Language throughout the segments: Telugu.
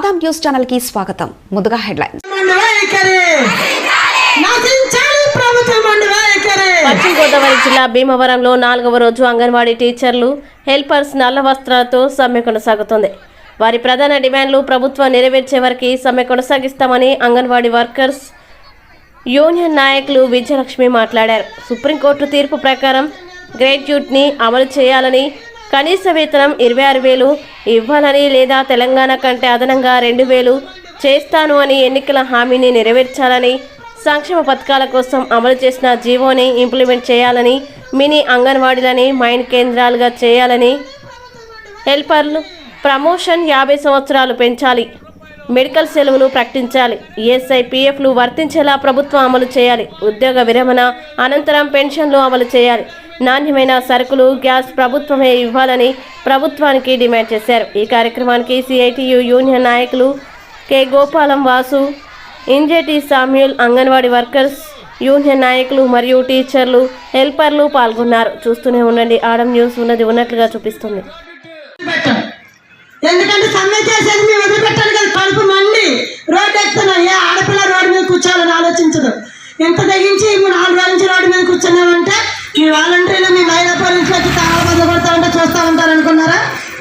ఆదాం న్యూస్ ఛానల్కి స్వాగతం. ముందుగా హెడ్లైన్స్. పశ్చిమ గోదావరి జిల్లా భీమవరంలో నాలుగవ రోజు అంగన్వాడీ టీచర్లు హెల్పర్స్ నల్ల వస్త్రాలతో సమ్మె కొనసాగుతుంది. వారి ప్రధాన డిమాండ్లు ప్రభుత్వం నెరవేర్చే వరకు సమ్మె కొనసాగిస్తామని అంగన్వాడీ వర్కర్స్ యూనియన్ నాయకులు విజయలక్ష్మి మాట్లాడారు. సుప్రీంకోర్టు తీర్పు ప్రకారం గ్రాడ్యుయేట్ని అమలు చేయాలని కనీస వేతనం ఇరవై ఆరు వేలు ఇవ్వాలని లేదా తెలంగాణ కంటే అదనంగా రెండు వేలు చేస్తాను అని ఎన్నికల హామీని నెరవేర్చాలని సంక్షేమ పథకాల కోసం అమలు చేసిన జీవోని ఇంప్లిమెంట్ చేయాలని మినీ అంగన్వాడీలని మైండ్ కేంద్రాలుగా చేయాలని హెల్పర్లు ప్రమోషన్ యాభై సంవత్సరాలు పెంచాలి. మెడికల్ సెలవులు ప్రకటించాలి. ఈఎస్ఐ పిఎఫ్లు వర్తించేలా ప్రభుత్వం అమలు చేయాలి. ఉద్యోగ విరమణ అనంతరం పెన్షన్లు అమలు చేయాలి. నాణ్యమైన సరుకులు గ్యాస్ ప్రభుత్వమే ఇవ్వాలని ప్రభుత్వానికి డిమాండ్ చేశారు. ఈ కార్యక్రమానికి సిఐటియు యూనియన్ నాయకులు K. Gopalam Vasu Injeti Samuel anganwadi workers union నాయకులు మరియు టీచర్లు హెల్పర్లు పాల్గొన్నారు. చూస్తూనే ఉండండి. ఆడం న్యూస్ ఉన్నది ఉన్నట్లుగా చూపిస్తుంది. ఎందుకంటే సమ్మె చేసేది మేము వదిలిపెట్టాలి కదా. కడుపు మండి రోడ్డు ఎక్కుతున్నాం ఏ ఆడపిల్ల రోడ్డు మీద కూర్చోవాలని ఆలోచించదు. ఎంత తెగించి ఈ మీ వాలంటీర్లు మీ మహిళా పోలీసులు వచ్చి తాళాలు కొడతా ఉంటే చూస్తూ ఉంటారు అనుకున్నారా?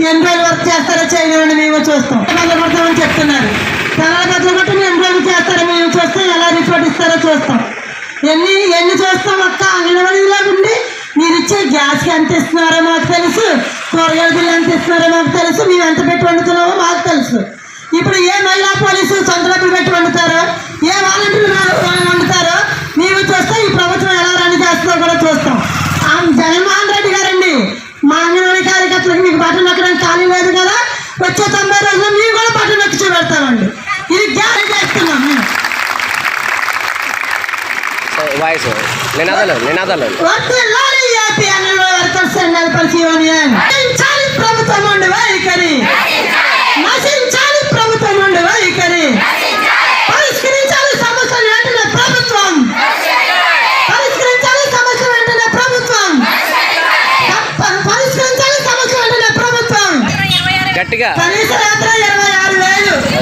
ఎన్ని రోజులు వర్క్ చేస్తారో చేయలేదని మేము చూస్తాం. బద్దపడతామని చెప్తున్నారు. తాళాలు కొట్టి ఎన్ని రోజులు చేస్తారో మేము చూస్తాం. ఎలా రిపోర్ట్ ఇస్తారో చూస్తాం. ఎన్ని ఎన్ని చూస్తాం ఒక్క అంగన్వాడీలో ఉండి మీరు ఇచ్చే గ్యాస్కి ఎంత ఇస్తున్నారో మాకు తెలుసు. కూరగాయల బిల్లు ఎంత ఇస్తున్నారో మాకు తెలుసు. మేము ఎంత పెట్టి వండుతున్నాం మాకు తెలుసు ఇప్పుడు ఏ మహిళా పోలీసు సొంత డబ్బులు పెట్టి వండుతారో ఏ వాలంటీర్లు వా- వండుతారో మేము చూస్తాం ఈ ప్రభుత్వం ఎలా రన్ చేస్తుందో కూడా చూస్తాం ఆ జగన్మోహన్ రెడ్డి గారండి మా అంగన్వాడీ కార్యకర్తలకు మీకు బట్టలు నొక్కడానికి ఖాళీ లేదు కదా వచ్చే తొంభై రోజుల్లో మేము కూడా బట్టలు నొక్కి చూపెడతామండి ఇది గ్యారెంటీ చేస్తున్నాం మేము వాయిస్. నినాదాలు నినాదాలు ప్రభుత్వం ఉండి వైఖరి. నశించాలి ప్రభుత్వం ఉండి వైఖరి. పరిష్కరించాలి సమస్యలు వెంటనే ప్రభుత్వం. పరిష్కరించాలి సమస్య వెంటనే ప్రభుత్వం. తప్ప- పరిష్కరించాలి సమస్య వెంటనే ప్రభుత్వం. గట్టిగా. కనీస వేతనం ఇరవై ఆరు వేలు.